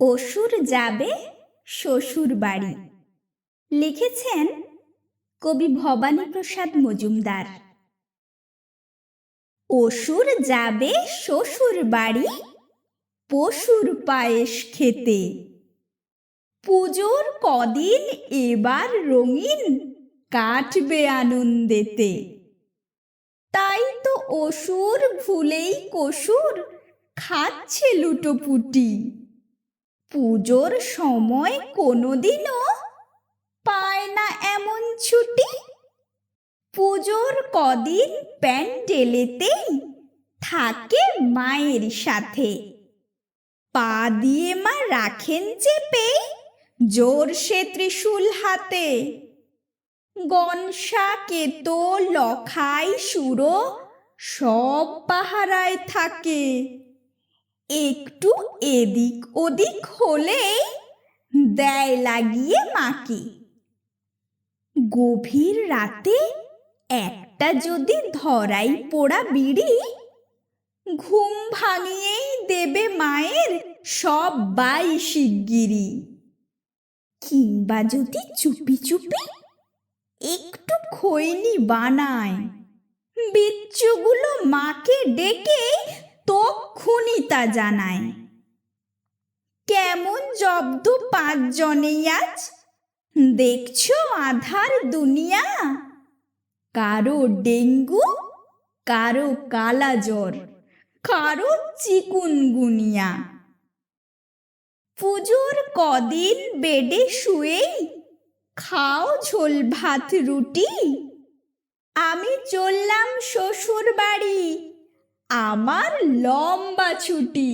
অসুর যাবে শ্বশুর বাড়ি। লিখেছেন কবি ভবানীপ্রসাদ মজুমদার। অসুর যাবে শ্বশুর বাড়ি, পশুর পায়েস খেতে। পুজোর কদিন এবার রঙিন কাটবে আনন্দেতে। তাই তো অসুর ভুলেই কসুর খাচ্ছে লুটোপুটি। পুজোর সময় কোনোদিনও পায় না এমন ছুটি। পুজোর কদিন প্যান্ডেলেতেই থাকে মায়ের সাথে। পা দিয়ে মা রাখেন চেপে, জোর সে ত্রিশূল হাতে। গনসা, কেতো, লখাই, সুরো সব পাহারায় থাকে। একটু এদিক ওদিক হলেই দেয় লাগিয়ে মাকে। গভীর রাতে একটা যদি ধরাই পোড়া বিড়ি, ঘুম ভাঙিয়েই দেবে মায়ের সব বাই শিগগিরি কিংবা যদি চুপি চুপি একটু খৈনি বানায়, বিচ্ছুগুলো মাকে ডেকে তক্ষুনি তা জানায়। কেমন জব্দ পাঁচজনেই আজ? দেখছ আধার দুনিয়া? কারও ডেঙ্গু, কারও কালা জ্বর, কারও চিকুনগুনিয়া। পুজোর কদিন বেডে শুয়েই খাও ঝোল ভাত রুটি। আমি চললাম শ্বশুর বাড়ি আমার লম্বা ছুটি।